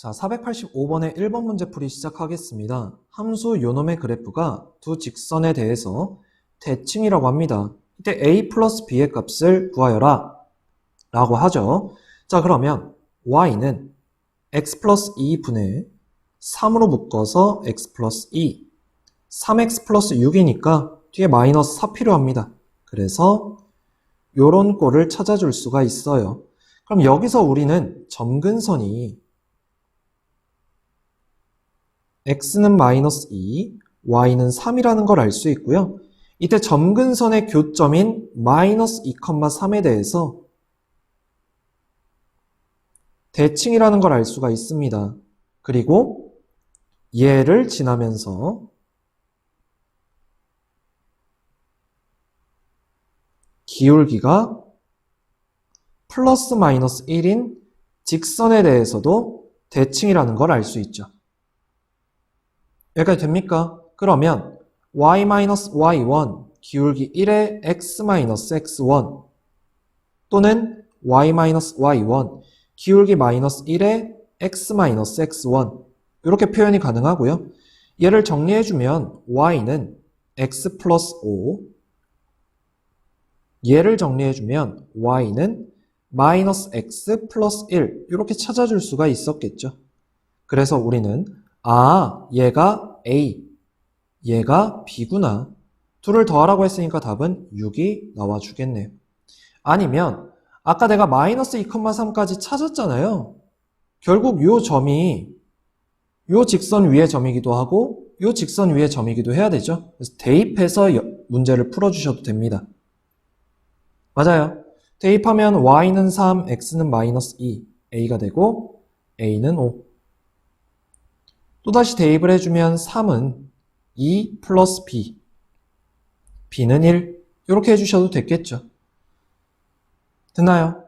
자, 485번의 1번 문제 풀이 시작하겠습니다. 함수 요놈의 그래프가 두 직선에 대해서 대칭이라고 합니다. 이때 a 플러스 b의 값을 구하여라 라고 하죠. 자, 그러면 y는 x 플러스 2분의 3으로 묶어서 x 플러스 2 3x 플러스 6이니까 뒤에 마이너스 4 필요합니다. 그래서 요런 꼴을 찾아줄 수가 있어요. 그럼 여기서 우리는 점근선이 x는 마이너스 2, y는 3이라는 걸 알 수 있고요. 이때 점근선의 교점인 마이너스 2,3에 대해서 대칭이라는 걸 알 수가 있습니다. 그리고 얘를 지나면서 기울기가 플러스 마이너스 1인 직선에 대해서도 대칭이라는 걸 알 수 있죠. 여기까지 됩니까? 그러면 y-y1 기울기 1의 x-x1 또는 y-y1 기울기 마이너스 1의 x-x1 이렇게 표현이 가능하고요. 얘를 정리해주면 y는 x 플러스 5 얘를 정리해주면 y는 마이너스 x 플러스 1 이렇게 찾아줄 수가 있었겠죠. 그래서 우리는 아 얘가 a 얘가 b구나 둘을 더하라고 했으니까 답은 6이 나와주겠네요. 아니면 아까 내가 마이너스 2,3까지 찾았잖아요. 결국 요 점이 요 직선 위의 점이기도 하고 요 직선 위의 점이기도 해야 되죠. 그래서 대입해서 여- 문제를 풀어주셔도 됩니다. 맞아요. 대입하면 y는 3, x는 마이너스 2, a가 되고 a는 5. 또다시 대입을 해주면 3은 2 플러스 b, b는 1. 이렇게 해주셔도 됐겠죠. 됐나요?